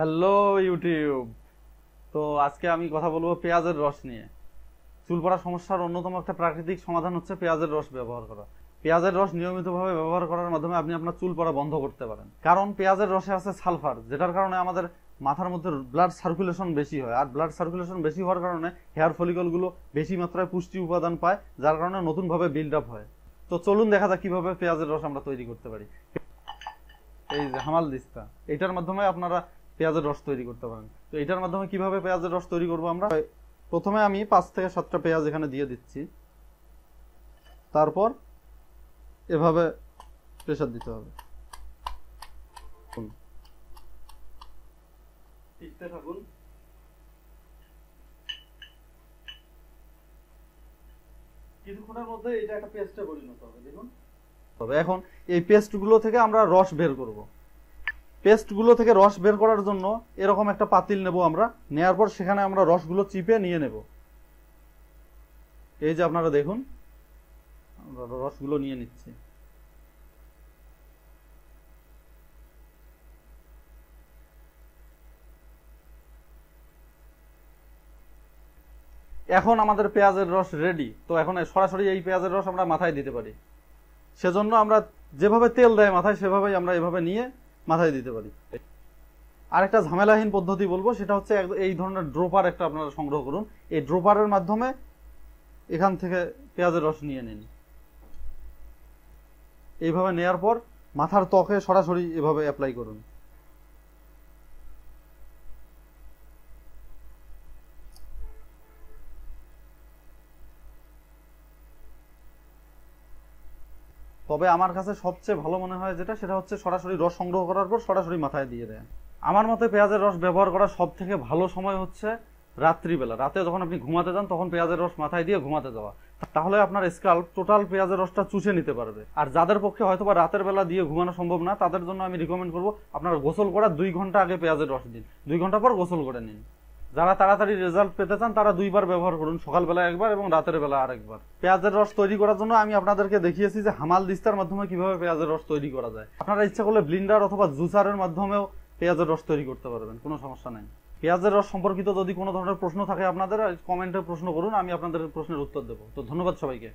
Hello YouTube. তো আজকে আমি কথা বলব পেঁয়াজের রস নিয়ে। চুল পড়া সমস্যার অন্যতম একটা প্রাকৃতিক সমাধান হচ্ছে পেঁয়াজের রস ব্যবহার করা। পেঁয়াজের রস নিয়মিতভাবে ব্যবহার করার মাধ্যমে আপনি আপনার চুল পড়া বন্ধ করতে পারেন। কারণ পেঁয়াজের রসে আছে সালফার, যেটার কারণে আমাদের মাথার মধ্যে ব্লাড সার্কুলেশন বেশি হয়। আর ব্লাড সার্কুলেশন বেশি হওয়ার কারণে হেয়ার ফলিকলগুলো বেশি মাত্রায় পুষ্টি উপাদান পায়, যার কারণে নতুনভাবে বিল্ড আপ হয়। তো চলুন দেখা যাক কীভাবে পেঁয়াজের রস আমরা তৈরি করতে পারি। এই যে হামাল দিস্তা, এটার মাধ্যমে আপনারা পেঁয়াজের রস তৈরি করতে পারেন। তো এটার মাধ্যমে কীভাবে পেঁয়াজের রস তৈরি করব আমরা? প্রথমে আমি পাঁচ থেকে সাতটা পেঁয়াজ এখানে দিয়ে দিচ্ছি। তারপর এভাবে প্রেসার দিতে হবে। থাকুন। কিছুক্ষণের মধ্যে এটা একটা পেস্টে পরিণত হবে দেখুন। তবে এখন এই পেস্টগুলো থেকে আমরা রস বের করব। পেস্টগুলো থেকে রস বের করার জন্য এরকম একটা পাতিল নেব আমরা। নেয়ার পর সেখানে আমরা রসগুলো চিপে নিয়ে নেব। এই যে আপনারা দেখুন, আমরা রসগুলো নিয়ে নিচ্ছি। এখন আমাদের পেঁয়াজের রস রেডি তো এখন সরাসরি এই পেঁয়াজের রস আমরা মাথায় দিতে পারি। সেজন্য আমরা যেভাবে তেল দেয় মাথায়, সেভাবেই আমরা এভাবে নিয়ে মাথায় দিতে পারি। আর একটা ঝামেলাহীন পদ্ধতি বলব, সেটা হচ্ছে এই ধরনের ড্রোপার একটা আপনারা সংগ্রহ করুন। এই ড্রোপারের মাধ্যমে এখান থেকে পেঁয়াজের রস নিয়ে নিন। এইভাবে নেয়ার পর মাথার ত্বকে সরাসরি এভাবে অ্যাপ্লাই করুন। তবে আমার কাছে সবচেয়ে ভালো মনে হয় যেটা, সেটা হচ্ছে সরাসরি রস সংগ্রহ করার পর সরাসরি মাথায় দিয়ে দেয়। আমার মতে পেঁয়াজের রস ব্যবহার করার সব থেকে ভালো সময় হচ্ছে রাত্রিবেলা। রাতে যখন আপনি ঘুমাতে যান, তখন পেঁয়াজের রস মাথায় দিয়ে ঘুমাতে যাওয়া। তাহলে আপনার স্কাল্প টোটাল পেঁয়াজের রসটা চুষে নিতে পারবে। আর যাদের পক্ষে হয়তো বা রাতের বেলা দিয়ে ঘুমানো সম্ভব না, তাদের জন্য আমি রিকমেন্ড করব আপনার গোসল করার দুই ঘণ্টা আগে পেঁয়াজের রস দিন। দুই ঘণ্টা পর গোসল করে নিন। যারা তাড়াতাড়ি রেজাল্ট পেতে চান, তারা দুইবার ব্যবহার করুন। সকালবেলা একবার এবং রাতের বেলা আরেকবার। পেঁয়াজের রস তৈরি করার জন্য আমি আপনাদেরকে দেখিয়েছি যে হামাল দিস্তার মাধ্যমে কীভাবে পেঁয়াজের রস তৈরি করা যায়। আপনারা ইচ্ছা করলে ব্লিন্ডার অথবা জুসারের মাধ্যমেও পেঁয়াজের রস তৈরি করতে পারবেন, কোনো সমস্যা নেই। পেঁয়াজের রস সম্পর্কিত যদি কোনো ধরনের প্রশ্ন থাকে আপনাদের কমেন্টে প্রশ্ন করুন, আমি আপনাদের প্রশ্নের উত্তর দেবো। তো ধন্যবাদ সবাইকে।